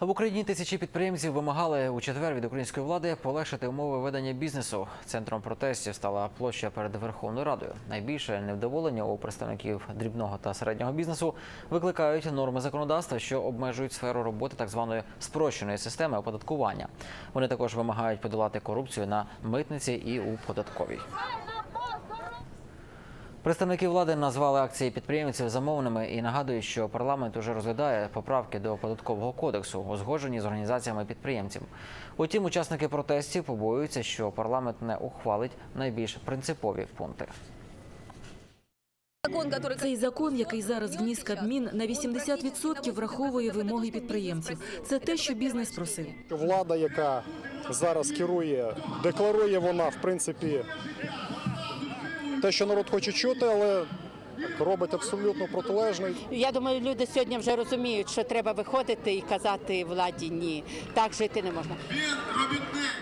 В Україні тисячі підприємців вимагали у четвер від української влади полегшити умови ведення бізнесу. Центром протестів стала площа перед Верховною Радою. Найбільше невдоволення у представників дрібного та середнього бізнесу викликають норми законодавства, що обмежують сферу роботи так званої спрощеної системи оподаткування. Вони також вимагають подолати корупцію на митниці і у податковій. Представники влади назвали акції підприємців замовними і нагадують, що парламент уже розглядає поправки до податкового кодексу, узгоджені з організаціями підприємців. Утім, учасники протестів побоюються, що парламент не ухвалить найбільш принципові пункти. Закон, который... Цей закон, який зараз вніс Кабмін, на 80% враховує вимоги підприємців. Це те, що бізнес просив. Влада, яка зараз керує, декларує вона, в принципі, те, що народ хоче чути, але робить абсолютно протилежний. Я думаю, люди сьогодні вже розуміють, що треба виходити і казати владі ні. Так жити не можна. Він робітник,